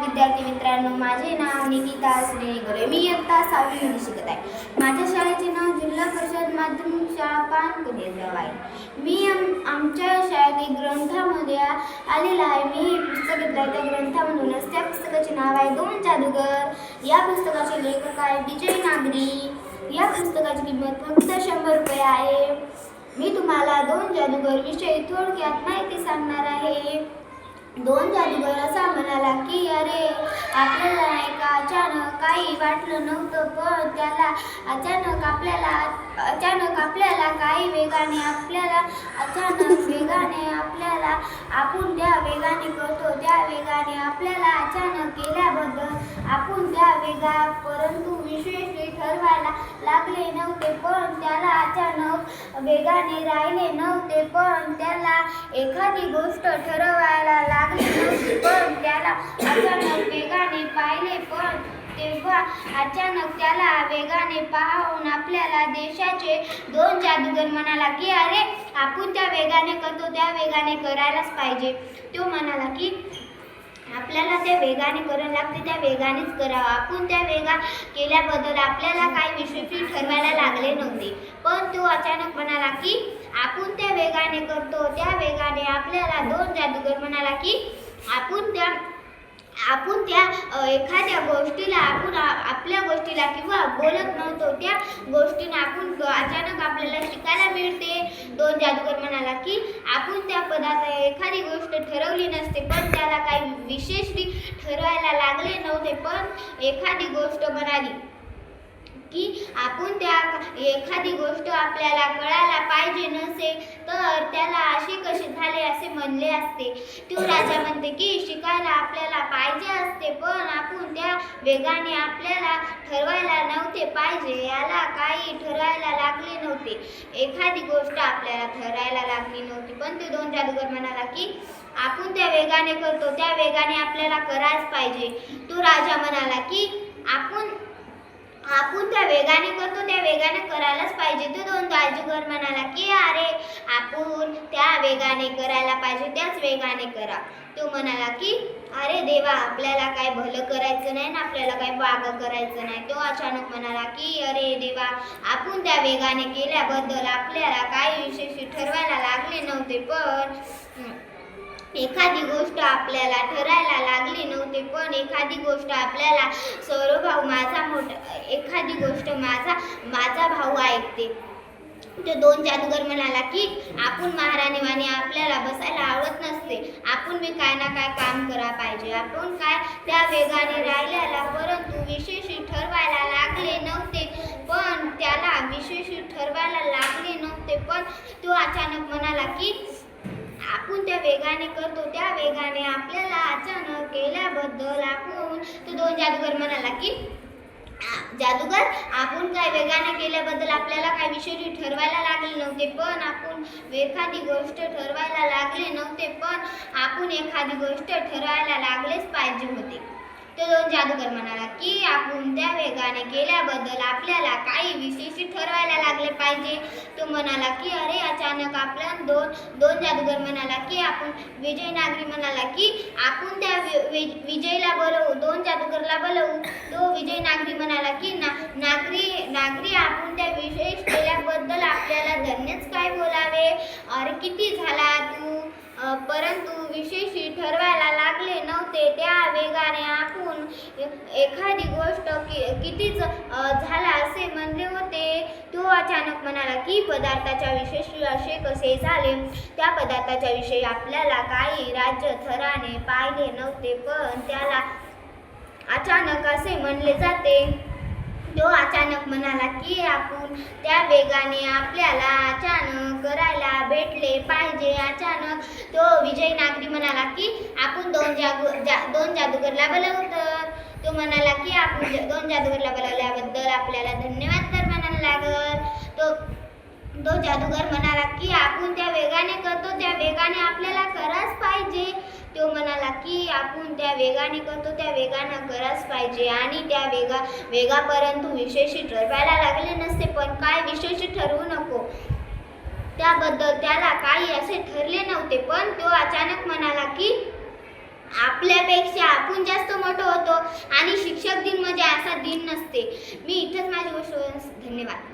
विद्यार्थी मित्रांनो माझे नाव निकिता श्रेणी गोरे मी इयत्ता सहावीमध्ये शिकत आहे. माझ्या शाळेचे नाव जिल्हा परिषद माध्यमिक शाळा पानकुनेगाव आहे. मी आम आमच्या शाळेत ग्रंथामध्ये आलेला आहे. मी हे पुस्तक घेतलं आहे त्या ग्रंथामधूनच त्या पुस्तकाचे नाव आहे. दोन जादूगर या पुस्तकाचे लेखक आहे विजय नागरी. या पुस्तकाची किंमत फक्त शंभर रुपये आहे. मी तुम्हाला दोन जादूगर विषयी थोडक्यात माहिती सांगणार आहे. दोन जादूगर असा म्हणाला की अरे आपल्याला नाही का अचानक काही वाटलं नव्हतं पण त्याला अचानक आपल्याला अचानक आपल्याला काही वेगाने आपल्याला अचानक वेगाने आपल्याला आपण त्या वेगाने करतो त्या वेगाने आपल्याला अचानक केल्याबद्दल आपण त्या वेगा परंतु विशेष ठरवायला लागले नव्हते पण त्याला अचानक वेगाने राहिले नव्हते पण त्याला एखादी गोष्ट ठरवायला अचानक वेगाने पाहिले पण तेव्हा अचानक त्याला वेगाने पाहून आपल्याला देशाचे दोन जादूगर म्हणाला की अरे आपण त्या वेगाने करतो त्या वेगाने करायलाच पाहिजे. तो म्हणाला की आपल्याला त्या वेगाने करायला लागते त्या वेगानेच करावं. आपण त्या वेगा केल्याबद्दल आपल्याला काही विशेष ठरवायला लागले नव्हते. पण तो अचानक म्हणाला की आपण त्या वेगाने करतो त्या वेगाने आपल्याला दोन जादूगर म्हणाला की आपण त्या आपण त्या एखाद्या गोष्टीला आपण आपल्या गोष्टीला किंवा बोलत नव्हतो त्या गोष्टीने आपण अचानक आपल्याला शिकायला मिळते. दोन जादूगर म्हणाला की आपण त्या पदार्थ एखादी गोष्ट ठरवली नसते पण त्याला काही विशेष ठरवायला लागले नव्हते पण एखादी गोष्ट म्हणाली की आपण त्या एखादी गोष्ट आपल्याला कळायला पाहिजे नसे तर त्याला झाले म्हणले असते. तो राजा म्हणते की शिकायला आपल्याला पाहिजे असते पण आपण त्या वेगाने आपल्याला ठरवायला नव्हते पाहिजे. याला काही ठरवायला लागले नव्हते. एखादी गोष्ट आपल्याला ठरवायला लागली नव्हती. पण ते दोन जादूगर म्हणाला की आपण त्या वेगाने करतो त्या वेगाने आपल्याला करायच पाहिजे. तो राजा म्हणाला की आपण आपण त्या वेगाने करतो त्या वेगाने करायलाच पाहिजे. तो दोन जादूगर म्हणाला की अरे वेगाने करायला पाहिजे त्याच वेगाने करा. तो म्हणाला की अरे देवा आपल्याला काय भलं करायचं नाही ना आपल्याला काय वाग करायचं नाही. तो अचानक म्हणाला की अरे देवा आपण त्या वेगाने केल्याबद्दल आपल्याला काही विशेष ठरवायला लागले नव्हते पण एखादी गोष्ट आपल्याला ठरायला लागली नव्हते पण एखादी गोष्ट आपल्याला सौरभाऊ माझा मोठा एखादी गोष्ट माझा माझा भाऊ ऐकते. ते दोन जादूगर म्हणाला की आपण महाराणीवाणी आपल्याला बसायला आवडत नसते. आपण मी काय ना काय काम करा पाहिजे. आपण काय त्या वेगाने राहिल्याला परंतु विशेष ठरवायला लागले नव्हते. पण त्याला विशेष ठरवायला लागले नव्हते. पण तो अचानक म्हणाला की आपण त्या वेगाने करतो. त्या वेगाने आपल्याला अचानक केल्याबद्दल आपण तो दोन जादूगर म्हणाला की जादूगर आपण काय वेगाने केल्याबद्दल आपल्याला काय विषय ठरवायला लागले नव्हते पण आपण एखादी गोष्ट ठरवायला लागले नव्हते पण आपण एखादी गोष्ट ठरवायला लागलेच पाहिजे होते. तो दोन जादूगर म्हणाला की आपण त्या वेगाने केल्याबद्दल आपल्याला काही विशेष ठरवायला लागले पाहिजे. तो म्हणाला की अरे अचानक आपण दोन दोन जादूगर म्हणाला की आपण विजय नागरी म्हणाला की आपण त्या वि- विजयला बोलवू दोन जादूगरला बोलवू. तो विजय नागरी म्हणाला की ना नागरी नागरी आपण त्या विशेष केल्याबद्दल आपल्याला धन्यच काय बोलावे? अरे किती झाला तू? परंतु विशेष ठरवायला लागले नव्हते त्या एखादी गोष्ट कि कितीच झाला असे म्हणले होते तो अचानक म्हणाला की पदार्थाच्या विशेष असे कसे झाले? त्या पदार्थाच्या विषयी आपल्याला काही राज्य थराने पाहिले नव्हते पण त्याला अचानक असे म्हणले जाते. तो अचानक म्हणाला की आपण त्या वेगाने आपल्याला अचानक करायला भेटले पाहिजे. अचानक तो विजय नागरी म्हणाला की आपण दोन जागू जा दोन जादूगरला बोलवतं तो म्हणाला की आपण दोन जादूगरला बोलावल्याबद्दल आपल्याला धन्यवाद तर म्हणायला लागल. तो तो जादूगर म्हणाला की आपण त्या वेगाने करतो त्या वेगाने आपल्याला कराच पाहिजे. तो म्हणाला की आपण त्या वेगाने करतो त्या वेगानं कराच पाहिजे आणि त्या वेगा वेगापर्यंत विशेष ठरवायला लागले नसते पण काय विशेष ठरवू नको. त्याबद्दल त्याला काही असे ठरले नव्हते पण तो अचानक आपल्यापेक्षा आपण जास्त मोठं होतो आणि शिक्षक दिन म्हणजे असा दिन नसते. मी इथंच माझी गोष्ट धन्यवाद.